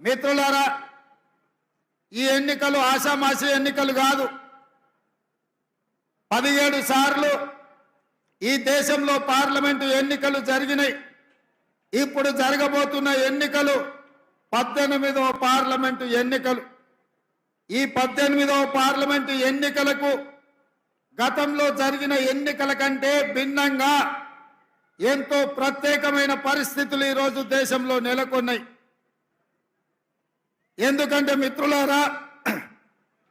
మిత్రులారా ఈ ఎన్నికలు ఆషామాషి ఎన్నికలు కాదు. పదిహేడు సార్లు ఈ దేశంలో పార్లమెంటు ఎన్నికలు జరిగినాయి. ఇప్పుడు జరగబోతున్న ఎన్నికలు పద్దెనిమిదవ పార్లమెంటు ఎన్నికలు. ఈ పద్దెనిమిదవ పార్లమెంటు ఎన్నికలకు గతంలో జరిగిన ఎన్నికల కంటే భిన్నంగా ఎంతో ప్రత్యేకమైన పరిస్థితులు ఈరోజు దేశంలో నెలకొన్నాయి. ఎందుకంటే మిత్రులారా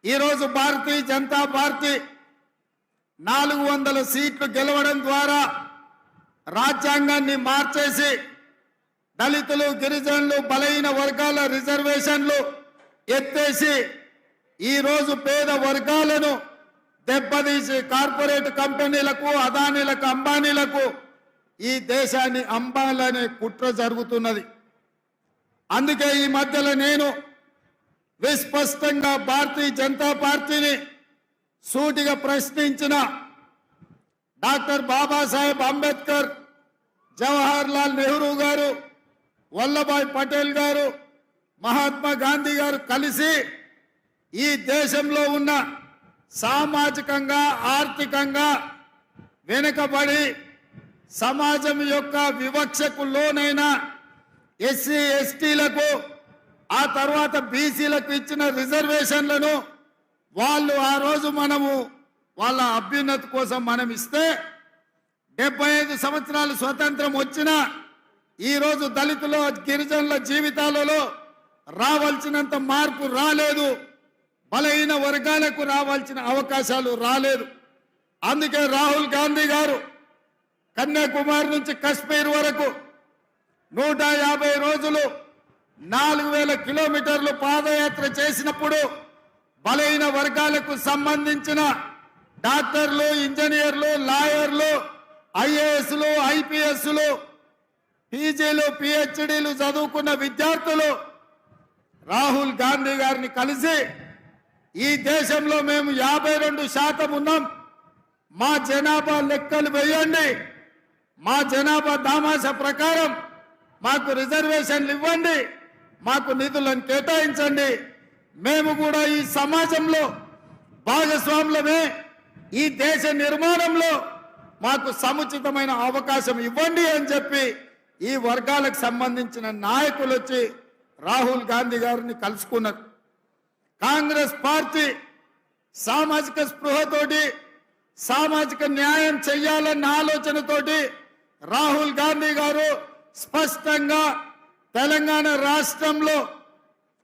ఈరోజు భారతీయ జనతా పార్టీ నాలుగు వందల సీట్లు గెలవడం ద్వారా రాజ్యాంగాన్ని మార్చేసి దళితులు గిరిజనులు బలహీన వర్గాల రిజర్వేషన్లు ఎత్తేసి ఈరోజు పేద వర్గాలను దెబ్బతీసి కార్పొరేట్ కంపెనీలకు అదానీలకు అంబానీలకు ఈ దేశాన్ని అంబాలనే కుట్ర జరుగుతున్నది. అందుకే ఈ మధ్యలో నేను విస్పష్టంగా భారతీయ జనతా పార్టీని సూటిగా ప్రశ్నించిన డాక్టర్ బాబాసాహెబ్ అంబేద్కర్ జవహర్ లాల్ నెహ్రూ గారు వల్లభాయ్ పటేల్ గారు మహాత్మా గాంధీ గారు కలిసి ఈ దేశంలో ఉన్న సామాజికంగా ఆర్థికంగా వెనుకబడి సమాజం యొక్క వివక్షకు లోనైన ఎస్సీ ఎస్టీలకు ఆ తర్వాత బీసీలకు ఇచ్చిన రిజర్వేషన్లను వాళ్ళు ఆ రోజు మనము వాళ్ళ అభ్యున్నతి కోసం మనం ఇస్తే డెబ్బై ఐదు సంవత్సరాలు స్వతంత్రం వచ్చిన ఈరోజు దళితుల గిరిజనుల జీవితాలలో రావాల్సినంత మార్పు రాలేదు. బలహీన వర్గాలకు రావాల్సిన అవకాశాలు రాలేదు. అందుకే రాహుల్ గాంధీ గారు కన్యాకుమారి నుంచి కశ్మీర్ వరకు నూట యాభై రోజులు నాలుగు వేల కిలోమీటర్లు పాదయాత్ర చేసినప్పుడు బలహీన వర్గాలకు సంబంధించిన డాక్టర్లు ఇంజనీర్లు లాయర్లు ఐఏఎస్లు ఐపీఎస్లు పీజీలు పిహెచ్డీలు చదువుకున్న విద్యార్థులు రాహుల్ గాంధీ గారిని కలిసి ఈ దేశంలో మేము యాభై రెండు శాతం ఉన్నాం. మా జనాభా లెక్కలు వేయండి. మా జనాభా దామాస ప్రకారం మాకు రిజర్వేషన్లు ఇవ్వండి. మాకు నిధులను కేటాయించండి. మేము కూడా ఈ సమాజంలో భాగస్వాములమే. ఈ దేశ నిర్మాణంలో మాకు సముచితమైన అవకాశం ఇవ్వండి అని చెప్పి ఈ వర్గాలకు సంబంధించిన నాయకులు వచ్చి రాహుల్ గాంధీ గారిని కలుసుకున్నారు. కాంగ్రెస్ పార్టీ సామాజిక స్పృహతోటి సామాజిక న్యాయం చెయ్యాలన్న ఆలోచనతోటి రాహుల్ గాంధీ గారు స్పష్టంగా తెలంగాణ రాష్ట్రంలో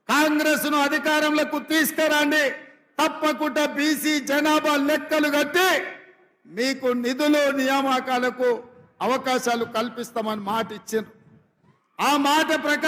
కాంగ్రెస్ను అధికారంలోకి తీసుకురండి. తప్పకుండా బీసీ జనాభా లెక్కలు కట్టి మీకు నిధులు నియామకాలకు అవకాశాలు కల్పిస్తామని మాట ఇచ్చారు ఆ మాట ప్రకారం